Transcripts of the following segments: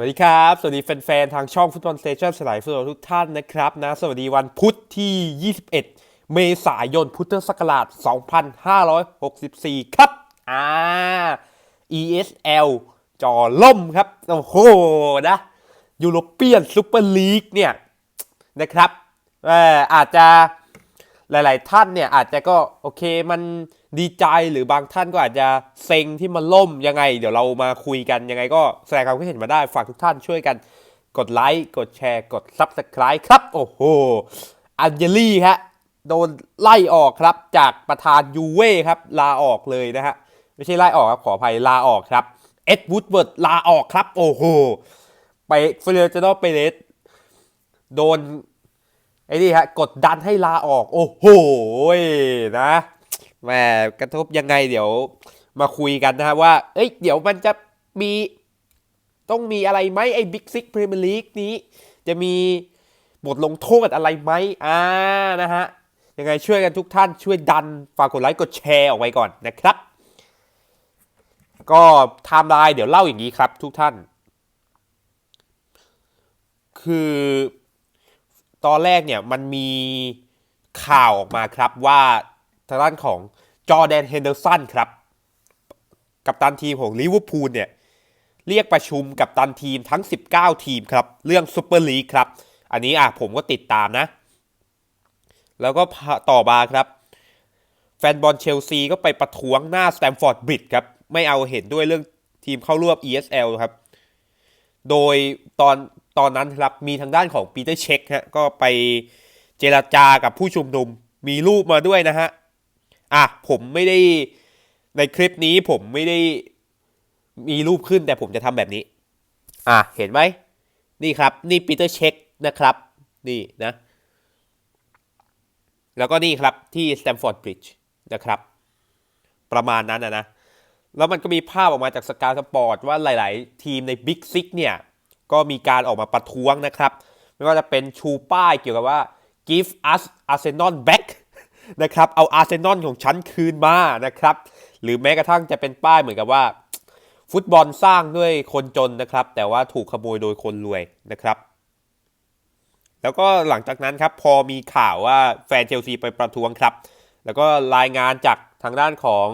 วัสดีครับ สวัสดีแฟนๆ ทางช่องฟุตบอลสเตชันสลายฟุตบอลทุกท่านนะครับนะ สวัสดีวันพุธที่ 21 เมษายน พุทธศักราช 2564 ครับ อ่า ESL จอล่มครับ โอ้โห นะยูโรเปียนซูเปอร์ลีกเนี่ย นะครับ เอ่ออาจจะหลายๆท่านเนี่ย อาจจะก็ โอเคมัน ดีใจหรือบางท่านก็อาจจะเซ็งที่มันล่มยังไง เดี๋ยวเรามาคุยกันยังไงก็แสดงความคิดเห็นมาได้ฝากทุกท่านช่วยกันกดไลค์กดแชร์ กด Subscribe ครับ โอ้โหอันเจลี่ฮะโดนไล่ออกครับจากประธานยูเว่ครับ ลาออกเลยนะฮะไม่ใช่ไล่ออกครับ ขออภัยลาออกครับเอ็ดวูดเวิร์ดลาออกครับ โอ้โหไปเฟเรเจโนเปเรสโดนไอ้นี่ฮะกดดันให้ลาออก โอ้โหนะ แหมกระทบยังไงเดี๋ยวมาคุยกันนะฮะว่า เอ้ย เดี๋ยวมันจะมี ต้องมีอะไรไหมไอ้บิ๊กซิกพรีเมียร์ลีกนี้ จะมีบทลงโทษอะไรไหมอ่านะฮะ ยังไงช่วยกันทุกท่านช่วยดัน ฝากกดไลค์กดแชร์ออกไปก่อนนะครับ ก็ไทม์ไลน์เดี๋ยวเล่าอย่างนี้ครับทุกท่าน คือตอนแรกเนี่ยมันมีข่าวออกมาครับว่า ทางด้านของจอแดนเฮนเดอร์สันครับ กับตันทีมของลิเวอร์พูลเนี่ยเรียกประชุมกับตันทีมทั้ง 19 ทีมครับ เรื่องซูเปอร์ลีกครับ อันนี้อะผมก็ติดตามนะ แล้วก็ต่อมาครับ แฟนบอลเชลซีก็ไปประท้วงหน้าสแตมฟอร์ดบริดครับ ไม่เอาเห็นด้วยเรื่องทีมเข้าร่วม ESL ครับ โดยตอนตอนนั้นครับมีทางด้านของปีเตอร์เช็คฮะก็ไปเจราจากับผู้ชุมนุมมีรูปมาด้วยนะฮะ อะผมไม่ได้ในคลิปนี้ผมไม่ได้มีรูปขึ้นแต่ผมจะทำแบบนี้ อะเห็นไหมนี่ครับ นี่ปีเตอร์เช็คนะครับ นี่นะ แล้วก็นี่ครับที่สแตมฟอร์ดบริดจ์นะครับ ประมาณนั้นนะนะ แล้วมันก็มีภาพออกมาจากสกาสปอร์ตว่าหลาย ๆ ทีมในบิ๊กซิกเนี่ย ก็มีการออกมาประท้วงนะครับ ไม่ว่าจะเป็นชูป้ายเกี่ยวกับว่า give us Arsenal back นะครับเอาอาร์เซนอลของฉันคืนมานะครับ หรือแม้กระทั่งจะเป็นป้ายเหมือนกับว่า ฟุตบอลสร้างด้วยคนจนนะครับ แต่ว่าถูกขโมยโดยคนรวยนะครับ แล้วก็หลังจากนั้นครับพอมีข่าวว่าแฟนเชลซีไปประท้วงครับ แล้วก็รายงานจากทางด้านของ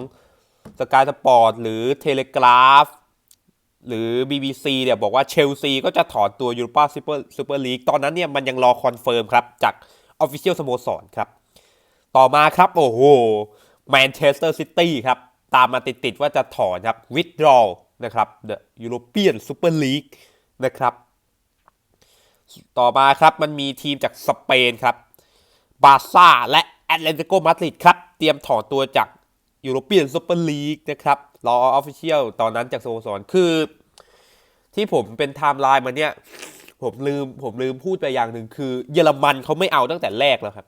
สกายสปอร์ตหรือเทเลกราฟหรือ BBC เนี่ยบอกว่าเชลซีก็จะถอนตัวยูโรปาซูเปอร์ซูเปอร์ลีกตอนนั้นเนี่ยมันยังรอคอนเฟิร์มครับ จากออฟฟิเชียลสโมสรครับ ต่อมาครับ โอ้โหแมนเชสเตอร์ซิตี้ครับ ตามมาติด ๆ ว่าจะถอนครับวิดรอลนะครับเดอะยูโรเปียนซูเปอร์ลีกนะครับต่อมาครับมันมีทีมจากสเปนครับบาซ่าและแอตเลติโกมาดริดครับ เตรียมถอนตัวจากยูโรเปียนซูเปอร์ลีกนะครับรอออฟฟิเชียลตอนนั้นจากสโมสรคือ ที่ผมเป็นไทม์ไลน์มาเนี่ย ผมลืมผมลืมพูดไปอย่างหนึ่งคือ เยอรมันเขาไม่เอาตั้งแต่แรกแล้วครับ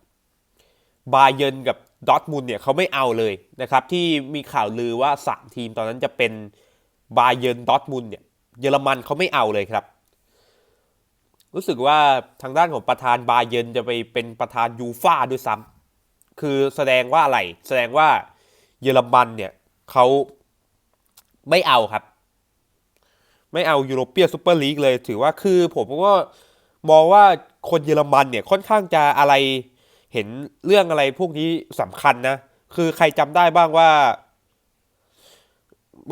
บาเยนกับดอทมุนเนี่ยเขาไม่เอาเลยนะครับ ที่มีข่าวลือว่า 3 ทีมตอนนั้นจะเป็นบาเยนดอทมุนเนี่ยเยอรมันเขาไม่เอาเลยครับ รู้สึกว่าทางด้านของประธานบาเยนจะไปเป็นประธานยูฟ่าด้วยซ้ำคือแสดงว่าอะไร แสดงว่าเยอรมันเนี่ยเขาไม่เอาครับ ไม่เอายูโรเปียซูเปอร์ลีกเลย ถือว่าคือผมก็มองว่าคนเยอรมันเนี่ยค่อนข้างจะอะไร เห็นเรื่องอะไรพวกนี้สำคัญนะ คือใครจำได้บ้างว่า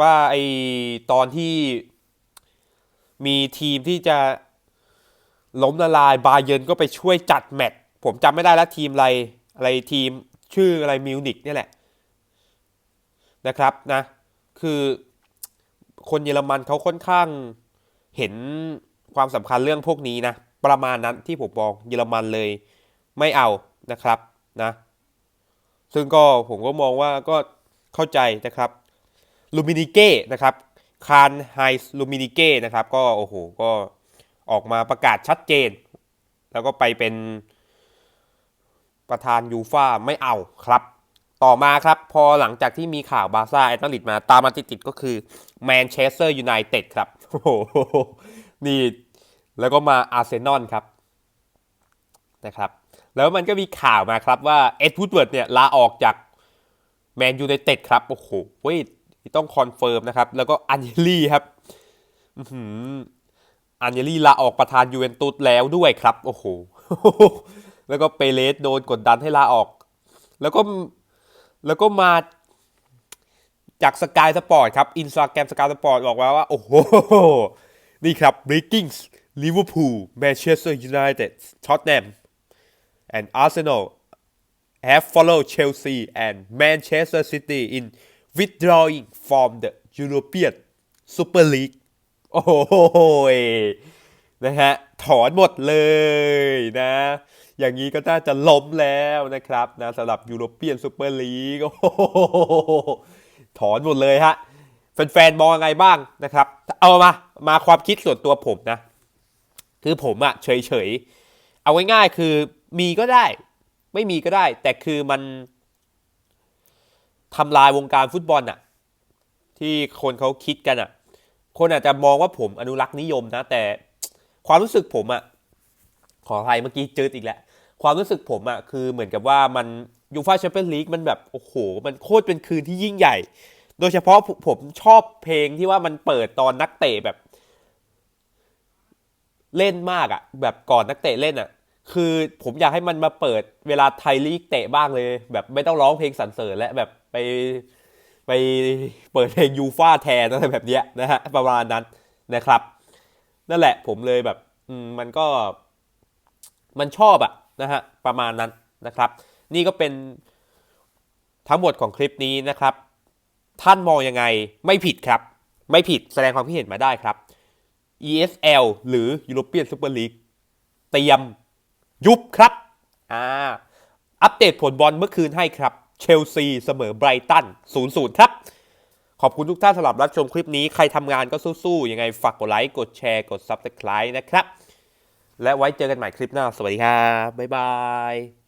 ว่าไอตอนที่มีทีมที่จะล้มละลายบาเยนก็ไปช่วยจัดแมตช์ผมจำไม่ได้แล้วทีมอะไรอะไรทีมชื่ออะไรมิวนิกเนี่ยแหละนะครับนะ คือคนเยอรมันเขาค่อนข้างเห็นความสำคัญเรื่องพวกนี้นะ ประมาณนั้นที่ผมบอกเยอรมันเลย ไม่เอา นะครับนะซึ่งก็ผมก็มองว่าก็เข้าใจนะครับลูมินิเก้นะครับคารไฮส์ลูมินิเก้นะครับก็โอ้โหก็ออกมาประกาศชัดเจน แล้วก็ไปเป็นประธานยูฟ่าไม่เอาครับ ต่อมาครับพอหลังจากที่มีข่าวบาซ่าแอตเลติกมาตามมาติดๆก็คือแมนเชสเตอร์ยูไนเต็ดครับโอ้โหนี่แล้วก็มาอาร์เซนอลครับนะครับ แล้วมันก็มีข่าวมาครับว่าเอ็ดวูดเวิร์ดเนี่ยลาออกจากแมนยูไนเต็ดครับ โอ้โหเว้ยต้องคอนเฟิร์มนะครับ แล้วก็อันเยลี่ครับอันเยลี่ลาออกประธานยูเวนตุสแล้วด้วยครับ โอ้โห แล้วก็เปเรสโดนกดดันให้ลาออก แล้วก็แล้วก็มาจากสกายสปอร์ตครับอินสตาแกรมสกายสปอร์ตบอกว่าว่า โอ้โห นี่ครับ breaking Liverpool Manchester United Tottenham and Arsenal have followed Chelsea and Manchester City in withdrawing from the European Super League โอ้โหนะฮะ ถอนหมดเลยนะ อย่างนี้ก็น่าจะล้มแล้วนะครับนะสำหรับยูโรเปียนซูเปอร์ลีกถอนหมดเลยฮะ แฟนๆ มองยังไงบ้างนะครับ เอามา มาความคิดส่วนตัวผมนะ คือผมอะเฉยๆ เอาง่ายๆ คือ มีก็ได้ ไม่มีก็ได้ แต่คือมันทำลายวงการฟุตบอลอะที่คนเขาคิดกันอะคนอาจจะมองว่าผมอนุรักษ์นิยมนะ แต่ความรู้สึกผมอะขออภัยเมื่อกี้เจออีกแล้วความรู้สึกผมอะคือเหมือนกับว่ามันยูฟาแชมเปี้ยนลีกมันแบบโอ้โห มันโคตรเป็นคืนที่ยิ่งใหญ่ โดยเฉพาะผมผมชอบเพลงที่ว่ามันเปิดตอนนักเตะแบบ เล่นมากอะแบบก่อนนักเตะเล่นอะ คือผมอยากให้มันมาเปิดเวลาไทยลีกเตะบ้างเลย แบบไม่ต้องร้องเพลงสรรเสริญและแบบไปไปเปิดเพลงยูฟ่าแทนอะไรแบบเนี้ยนะฮะประมาณนั้นนะครับ นั่นแหละผมเลยแบบมมันก็มันชอบอะนะฮะประมาณนั้นนะครับ นี่ก็เป็นทั้งหมดของคลิปนี้นะครับ ท่านมองยังไงไม่ผิดครับ ไม่ผิดแสดงความคิดเห็นมาได้ครับ ESL หรือ European Super League เตรียม ยุบครับอ่าอัปเดตผลบอลเมื่อคืนให้ครับ เชลซีเสมอไบรตัน0-0 ครับ ขอบคุณทุกท่านสำหรับรับชมคลิปนี้ ใครทำงานก็สู้ๆ ยังไงฝากกดไลค์ กดแชร์ กด Subscribe นะครับ และไว้เจอกันใหม่คลิปหน้า สวัสดีครับ บ๊ายบาย